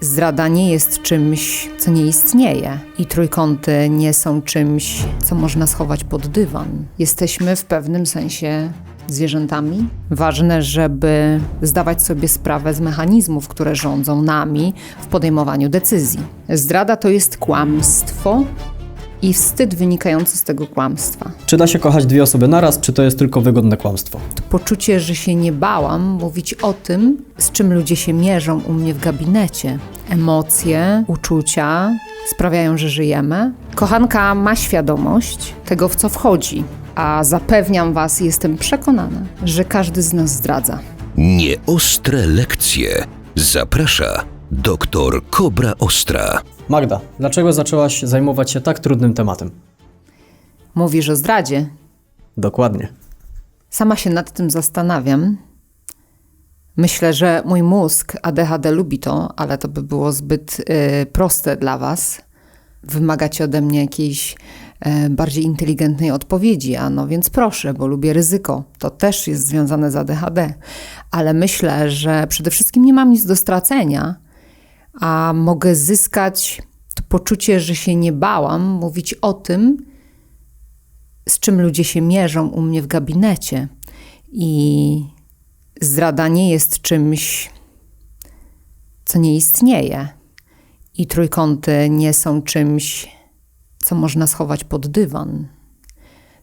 Zdrada nie jest czymś, co nie istnieje, i trójkąty nie są czymś, co można schować pod dywan. Jesteśmy w pewnym sensie zwierzętami. Ważne, żeby zdawać sobie sprawę z mechanizmów, które rządzą nami w podejmowaniu decyzji. Zdrada to jest kłamstwo i wstyd wynikający z tego kłamstwa. Czy da się kochać dwie osoby naraz, czy to jest tylko wygodne kłamstwo? To poczucie, że się nie bałam mówić o tym, z czym ludzie się mierzą u mnie w gabinecie. Emocje, uczucia sprawiają, że żyjemy. Kochanka ma świadomość tego, w co wchodzi, a zapewniam Was, jestem przekonana, że każdy z nas zdradza. Nieostre lekcje. Zaprasza doktor Kobra Ostra. Magda, dlaczego zaczęłaś zajmować się tak trudnym tematem? Mówisz o zdradzie. Dokładnie. Sama się nad tym zastanawiam. Myślę, że mój mózg ADHD lubi to, ale to by było zbyt y, proste dla Was. Wymagacie ode mnie jakiejś y, bardziej inteligentnej odpowiedzi, a no więc proszę, bo lubię ryzyko. To też jest związane z ADHD. Ale myślę, że przede wszystkim nie mam nic do stracenia, a mogę zyskać to poczucie, że się nie bałam mówić o tym, z czym ludzie się mierzą u mnie w gabinecie. I zdrada nie jest czymś, co nie istnieje. I trójkąty nie są czymś, co można schować pod dywan.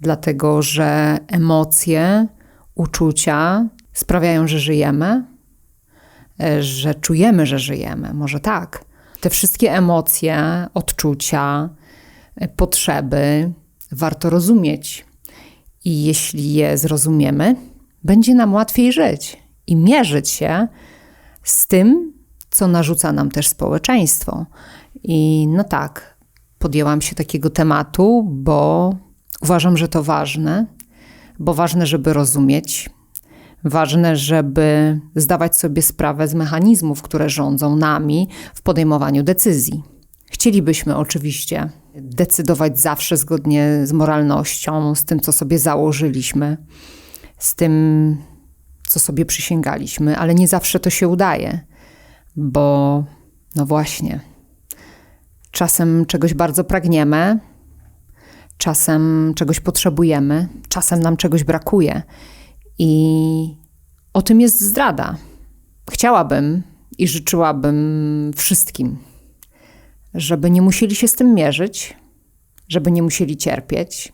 Dlatego, że emocje, uczucia sprawiają, że żyjemy, że czujemy, że żyjemy. Może tak. Te wszystkie emocje, odczucia, e, potrzeby warto rozumieć. I jeśli je zrozumiemy, będzie nam łatwiej żyć i mierzyć się z tym, co narzuca nam też społeczeństwo. I no tak, podjęłam się takiego tematu, bo uważam, że to ważne, bo ważne, żeby rozumieć, ważne, żeby zdawać sobie sprawę z mechanizmów, które rządzą nami w podejmowaniu decyzji. Chcielibyśmy oczywiście decydować zawsze zgodnie z moralnością, z tym, co sobie założyliśmy, z tym, co sobie przysięgaliśmy, ale nie zawsze to się udaje, bo no właśnie, czasem czegoś bardzo pragniemy, czasem czegoś potrzebujemy, czasem nam czegoś brakuje i o tym jest zdrada. Chciałabym i życzyłabym wszystkim, żeby nie musieli się z tym mierzyć, żeby nie musieli cierpieć,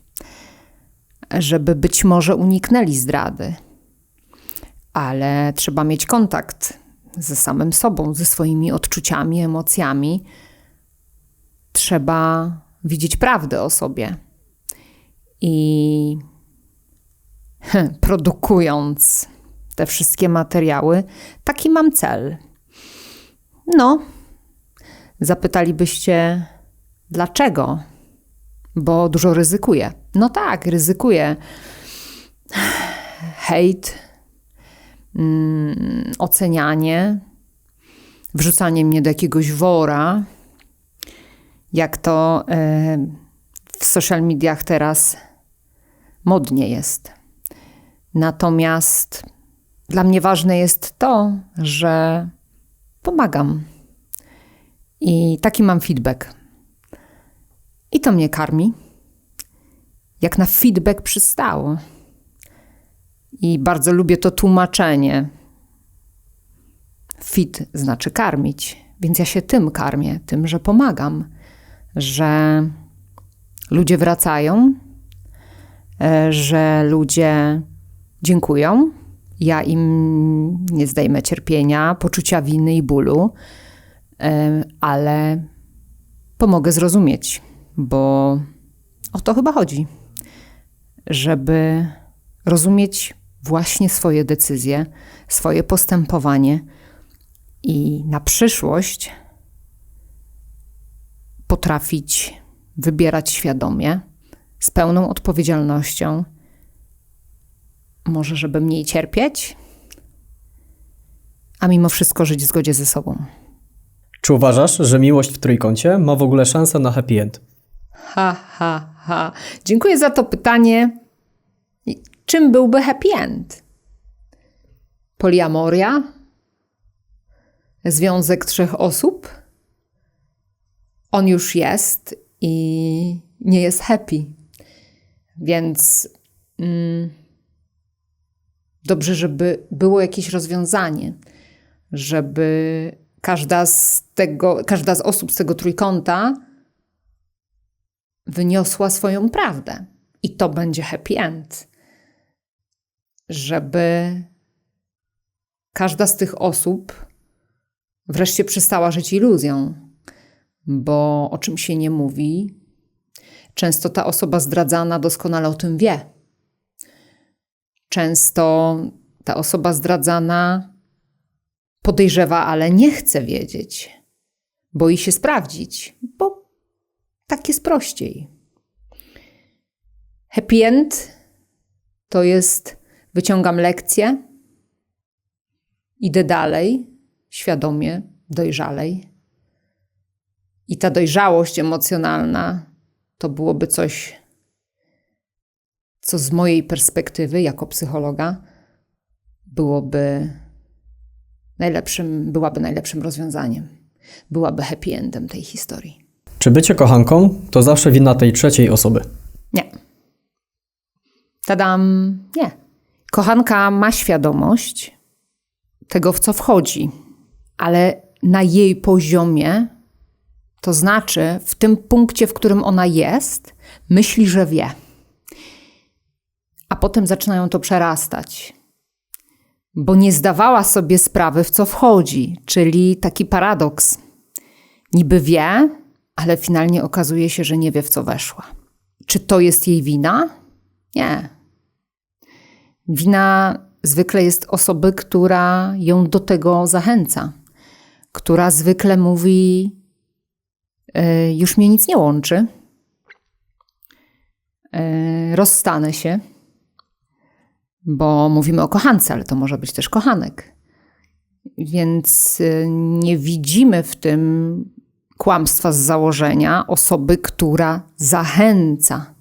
żeby być może uniknęli zdrady. Ale trzeba mieć kontakt ze samym sobą, ze swoimi odczuciami, emocjami. Trzeba widzieć prawdę o sobie. I produkując te wszystkie materiały, taki mam cel. No, zapytalibyście, dlaczego? Bo dużo ryzykuję. No tak, ryzykuję. Hejt, mm, ocenianie, wrzucanie mnie do jakiegoś wora, jak to y, w social mediach teraz modnie jest. Natomiast dla mnie ważne jest to, że pomagam. I taki mam feedback. I to mnie karmi. Jak na feedback przystało. I bardzo lubię to tłumaczenie. Fit znaczy karmić, więc ja się tym karmię, tym, że pomagam, że ludzie wracają, e, że ludzie dziękują. Ja im nie zdejmę cierpienia, poczucia winy i bólu, e, ale pomogę zrozumieć, bo o to chyba chodzi, żeby rozumieć właśnie swoje decyzje, swoje postępowanie i na przyszłość potrafić wybierać świadomie, z pełną odpowiedzialnością, może żeby mniej cierpieć, a mimo wszystko żyć w zgodzie ze sobą. Czy uważasz, że miłość w trójkącie ma w ogóle szansę na happy end? Ha, ha, ha. Dziękuję za to pytanie. Czym byłby happy end? Poliamoria? związek trzech osób. On już jest i nie jest happy. Więc mm, dobrze, żeby było jakieś rozwiązanie, żeby każda z, tego, każda z osób z tego trójkąta wyniosła swoją prawdę. I to będzie happy end. Żeby każda z tych osób wreszcie przestała żyć iluzją, bo o czym się nie mówi, często ta osoba zdradzana doskonale o tym wie. Często ta osoba zdradzana podejrzewa, ale nie chce wiedzieć. Boi się sprawdzić, bo tak jest prościej. Happy end to jest wyciągam lekcję, idę dalej, świadomie, dojrzalej. I ta dojrzałość emocjonalna to byłoby coś, co z mojej perspektywy jako psychologa byłoby najlepszym, byłaby najlepszym rozwiązaniem. Byłaby happy endem tej historii. Czy bycie kochanką to zawsze wina tej trzeciej osoby? Nie. Tadam, nie. Kochanka ma świadomość tego, w co wchodzi, ale na jej poziomie, to znaczy w tym punkcie, w którym ona jest, myśli, że wie. A potem zaczynają to przerastać, bo nie zdawała sobie sprawy, w co wchodzi, czyli taki paradoks. Niby wie, ale finalnie okazuje się, że nie wie, w co weszła. Czy to jest jej wina? Nie. Wina zwykle jest osoby, która ją do tego zachęca, która zwykle mówi: "E, Już mnie nic nie łączy, E, rozstanę się, bo mówimy o kochance, ale to może być też kochanek. Więc e, nie widzimy w tym kłamstwa z założenia osoby, która zachęca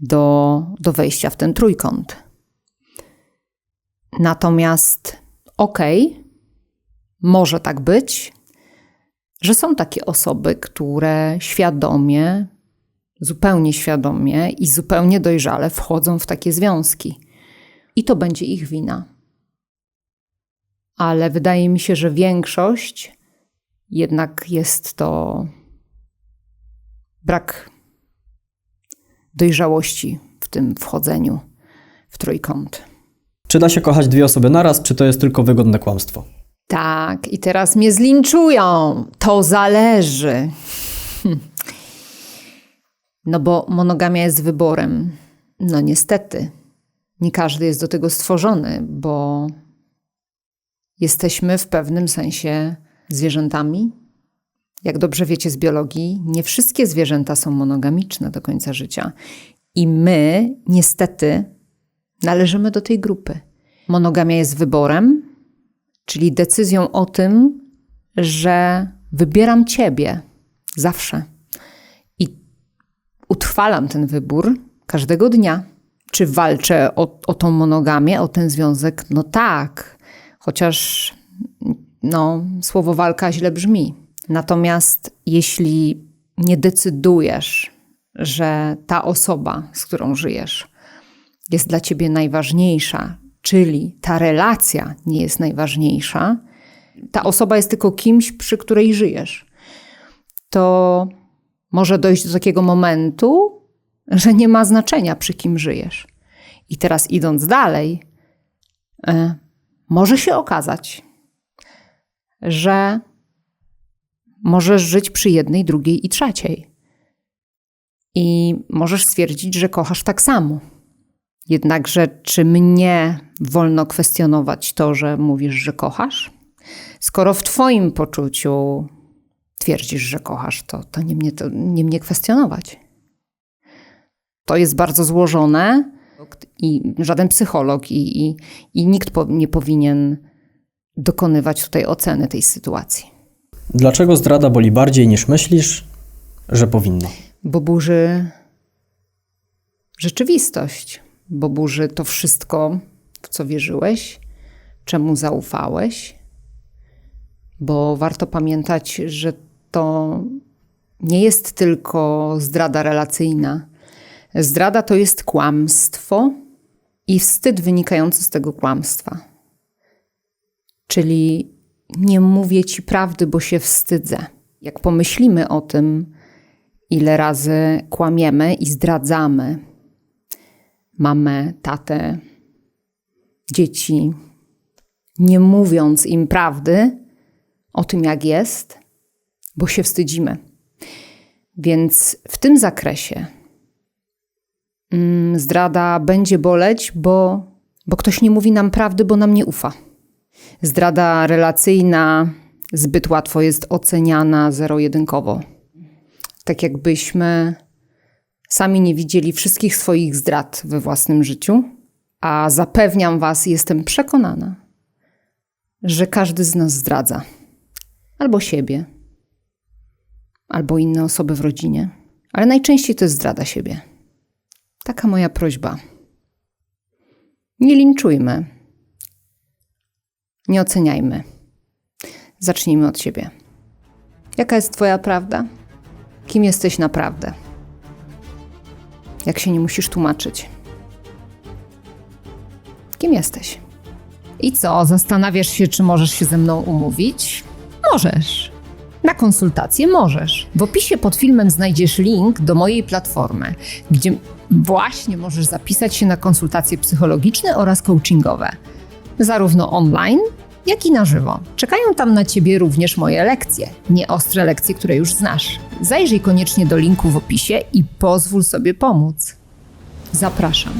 do, do wejścia w ten trójkąt. Natomiast okej, może tak być, że są takie osoby, które świadomie, zupełnie świadomie i zupełnie dojrzale wchodzą w takie związki. I to będzie ich wina. Ale wydaje mi się, że większość jednak jest to brak dojrzałości w tym wchodzeniu w trójkąt. Czy da się kochać dwie osoby naraz, czy to jest tylko wygodne kłamstwo? Tak, i teraz mnie zlinczują. To zależy. Hm. No bo monogamia jest wyborem. No niestety. Nie każdy jest do tego stworzony, bo jesteśmy w pewnym sensie zwierzętami. Jak dobrze wiecie z biologii, nie wszystkie zwierzęta są monogamiczne do końca życia. I my, niestety, należymy do tej grupy. Monogamia jest wyborem, czyli decyzją o tym, że wybieram ciebie zawsze. I utrwalam ten wybór każdego dnia. Czy walczę o, o tą monogamię, o ten związek? No tak, chociaż no, słowo walka źle brzmi. Natomiast jeśli nie decydujesz, że ta osoba, z którą żyjesz, jest dla ciebie najważniejsza, czyli ta relacja nie jest najważniejsza, ta osoba jest tylko kimś, przy której żyjesz, to może dojść do takiego momentu, że nie ma znaczenia, przy kim żyjesz. I teraz idąc dalej, y, może się okazać, że możesz żyć przy jednej, drugiej i trzeciej. I możesz stwierdzić, że kochasz tak samo. Jednakże, czy mnie wolno kwestionować to, że mówisz, że kochasz? Skoro w Twoim poczuciu twierdzisz, że kochasz, to, to, nie, mnie, to nie mnie kwestionować. To jest bardzo złożone i żaden psycholog i, i, i nikt po, nie powinien dokonywać tutaj oceny tej sytuacji. Dlaczego zdrada boli bardziej niż myślisz, że powinno? Bo burzy rzeczywistość, bo burzy to wszystko, w co wierzyłeś, czemu zaufałeś. bo warto pamiętać, że to nie jest tylko zdrada relacyjna. Zdrada to jest kłamstwo i wstyd wynikający z tego kłamstwa. Czyli nie mówię ci prawdy, bo się wstydzę. Jak pomyślimy o tym, ile razy kłamiemy i zdradzamy mamę, tatę, dzieci, nie mówiąc im prawdy o tym, jak jest, bo się wstydzimy. Więc w tym zakresie zdrada będzie boleć, bo, bo ktoś nie mówi nam prawdy, bo nam nie ufa. Zdrada relacyjna zbyt łatwo jest oceniana zero-jedynkowo. Tak jakbyśmy sami nie widzieli wszystkich swoich zdrad we własnym życiu, a zapewniam Was, jestem przekonana, że każdy z nas zdradza albo siebie, albo inne osoby w rodzinie, ale najczęściej to jest zdrada siebie. Taka moja prośba. Nie linczujmy, nie oceniajmy. Zacznijmy od siebie. Jaka jest Twoja prawda? Kim jesteś naprawdę? Jak się nie musisz tłumaczyć? Kim jesteś? I co, zastanawiasz się, czy możesz się ze mną umówić? Możesz. Na konsultację możesz. W opisie pod filmem znajdziesz link do mojej platformy, gdzie właśnie możesz zapisać się na konsultacje psychologiczne oraz coachingowe, zarówno online, jak i na żywo. Czekają tam na Ciebie również moje lekcje, nieostre lekcje, które już znasz. Zajrzyj koniecznie do linku w opisie i pozwól sobie pomóc. Zapraszam.